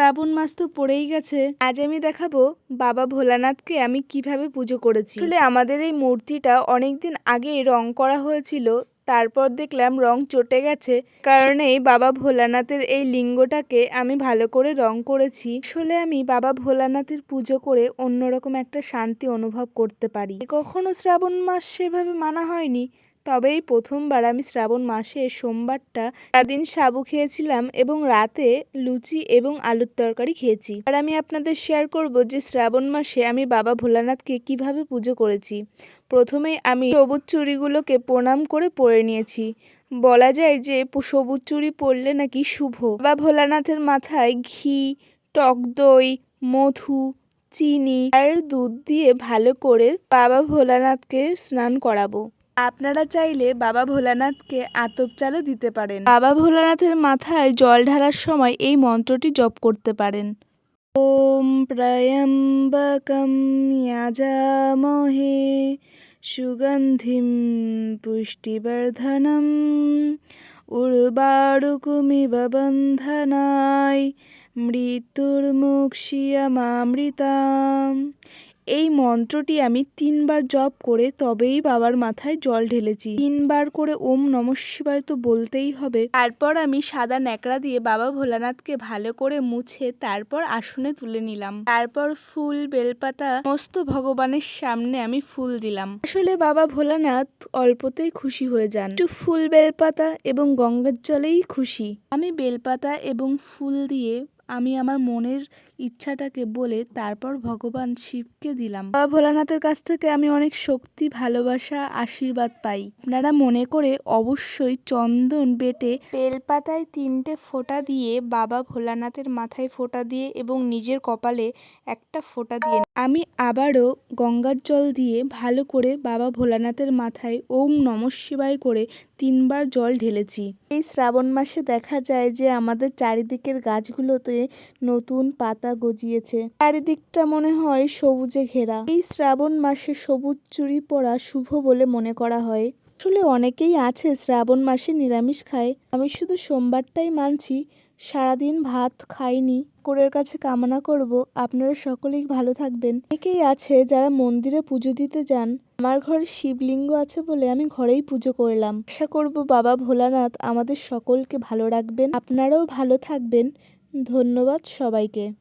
শ্রাবণ মাস তো পড়েই গেছে। আজ আমি দেখাবো বাবা ভোলানাথকে আমি কীভাবে পুজো করেছি। আসলে আমাদের এই মূর্তিটা অনেকদিন আগে রং করা হয়েছিল, তারপর দেখলাম রং চটে গেছে। কারণে বাবা ভোলানাথের এই লিঙ্গটাকে আমি ভালো করে রং করেছি। আসলে আমি বাবা ভোলানাথের পুজো করে অন্যরকম একটা শান্তি অনুভব করতে পারি। কখনো শ্রাবণ মাস সেভাবে মানা হয়নি তবে এই প্রথমবার আমি শ্রাবণ মাসে সোমবারটা সারাদিন সাবু খেয়েছিলাম এবং রাতে লুচি এবং আলুর তরকারি খেয়েছি। আর আমি আপনাদের শেয়ার করব যে শ্রাবণ মাসে আমি বাবা ভোলানাথকে কীভাবে পুজো করেছি। প্রথমেই আমি সবুজ চুড়িগুলোকে প্রণাম করে পরে নিয়েছি। বলা যায় যে সবুজ চুড়ি পরলে নাকি শুভ। বাবা ভোলানাথের মাথায় ঘি, টক দই, মধু, চিনি আর দুধ দিয়ে ভালো করে বাবা ভোলানাথকে স্নান করাবো। আপনারা চাইলে বাবা ভোলানাথকে আতপ চালও দিতে পারেন। বাবা ভোলানাথের মাথায় জল ঢালার সময় এই মন্ত্রটি জপ করতে পারেন। ওম ত্র্যম্বকম ইয়াজামহে সুগন্ধিম পুষ্টিবর্ধনম উর্বারুকুমিব বন্ধনায় মৃত্যুর্মুক্ষিয়ামামৃতাম। এই মন্ত্রটি আমি তিনবার জপ করে তবেই বাবার মাথায় জল ঢেলেছি। তিনবার করে ওম নম শিবায় তো বলতেই হবে। তারপর আমি সাদা ন্যাকড়া দিয়ে বাবা ভোলানাথকে ভালো করে মুছে তারপর আসনে তুলে নিলাম। তারপর ফুল, বেলপাতা, সমস্ত ভগবানের সামনে আমি ফুল দিলাম। আসলে বাবা ভোলানাথ অল্পতেই খুশি হয়ে যান। একটু ফুল, বেলপাতা এবং গঙ্গার জলেই খুশি। আমি বেলপাতা এবং ফুল দিয়ে আমি আমার মনের ইচ্ছাটাকে বলে তারপর ভগবান শিবকে দিলাম। বাবা ভোলানাথের কাছ থেকে আমি অনেক শক্তি, ভালোবাসা, আশীর্বাদ পাই। আপনারা মনে করে অবশ্যই চন্দন বেটে বেলপাতায় তিনটে ফোঁটা দিয়ে বাবা ভোলানাথের মাথায় ফোঁটা দিয়ে এবং নিজের কপালে একটা ফোঁটা দিয়ে আমি আবারও গঙ্গার জল দিয়ে ভালো করে বাবা ভোলানাথের মাথায় ওম নম শিবায় করে তিনবার জল ঢেলেছি। এই শ্রাবণ মাসে দেখা যায় যে আমাদের চারিদিকের গাছগুলোতে নতুন পাতা গজিয়েছে। চারিদিকটা মনে হয় সবুজে ঘেরা। এই শ্রাবণ মাসে সবুজ চুরি পরা শুভ বলে মনে করা হয়। আসলে অনেকেই আছে শ্রাবণ মাসে নিরামিষ খায়। আমি শুধু সোমবারটাই মানছি, সারাদিন ভাত খাইনি। কোরের কাছে কামনা করব, আপনারা সকলেই ভালো থাকবেন। অনেকেই আছে যারা মন্দিরে পুজো দিতে যান। আমার ঘরে শিবলিঙ্গ আছে বলে আমি ঘরেই পুজো করলাম। আশা করব বাবা ভোলানাথ আমাদের সকলকে ভালো রাখবেন। আপনারাও ভালো থাকবেন। ধন্যবাদ সবাইকে।